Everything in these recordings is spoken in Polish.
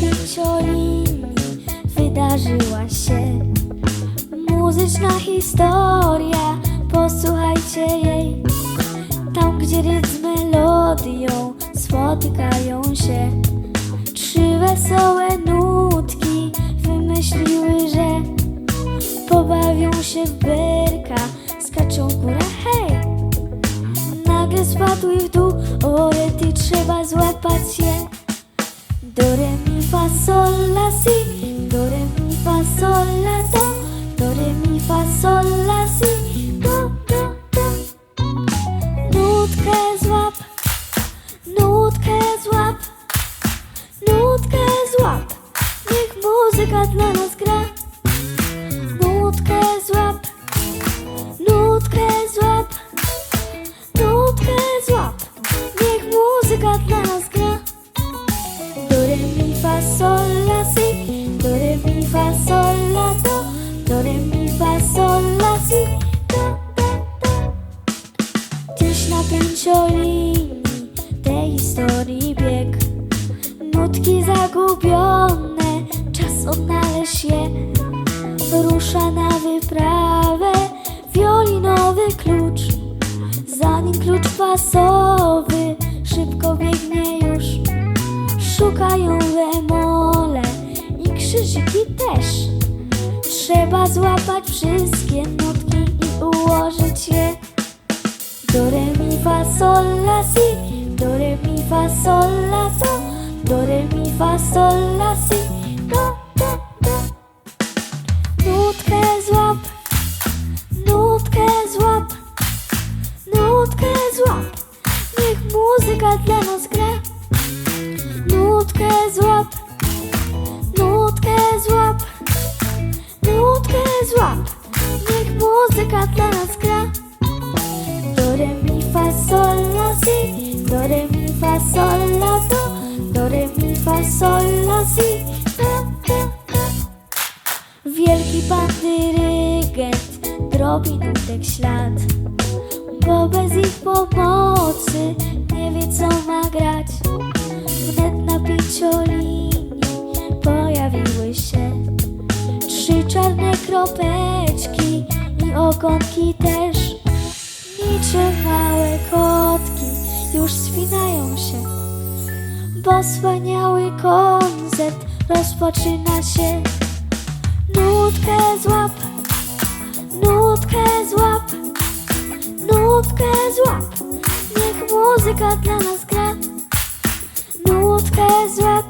pięciolinii wydarzyła się muzyczna historia. Posłuchajcie jej, tam gdzie rytm z melodią spotykają się. Trzy wesołe nutki wymyśliły, że pobawią się w berka, skaczą w górę, hej! Nagle spadły w dół, o rety trzeba złapać. Do re mi fa sol la si, do re mi fa sol la do, do re mi fa sol la si, do do do. Nutkę złap, nutkę złap, nutkę złap, niech muzyka dla nas gra. Fa sol la si, do do do. Na pięciolinii tej historii bieg, nutki zagubione, czas odnaleźć je. Rusza na wyprawę wiolinowy klucz, zanim klucz pasowy szybko biegnie już. Szukają wemole i krzyżyki też. Trzeba złapać wszystkie nutki i ułożyć je. Do re mi fa sol la si, do re mi fa sol la do, do re mi fa sol la si, do do do. Nutkę złap, nutkę złap, nutkę złap, niech muzyka dla nas gra. Nutkę złap, nutkę złap, nutkę złap, niech muzyka dla nas gra. Do re mi fa sol la si, do re mi fa sol la do, do re mi fa sol la si, do do do. Wielki pan dyrygent drobi nutek ślad, bo bez ich pomocy nie wie co ma grać. Kropeczki i ogonki też. Niczym małe kotki już spinają się, bo wspaniały koncert rozpoczyna się. Nutkę złap, nutkę złap, nutkę złap, niech muzyka dla nas gra. Nutkę złap,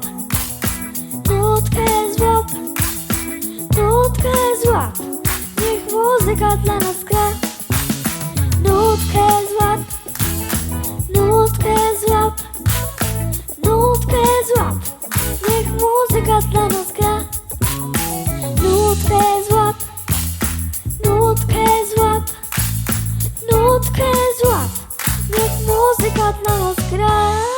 niech muzyka dla nas gra. Nutkę złap, nutkę złap, nutkę złap, niech muzyka dla nas gra. Nutkę złap, nutkę złap, nutkę złap, niech muzyka dla nas gra.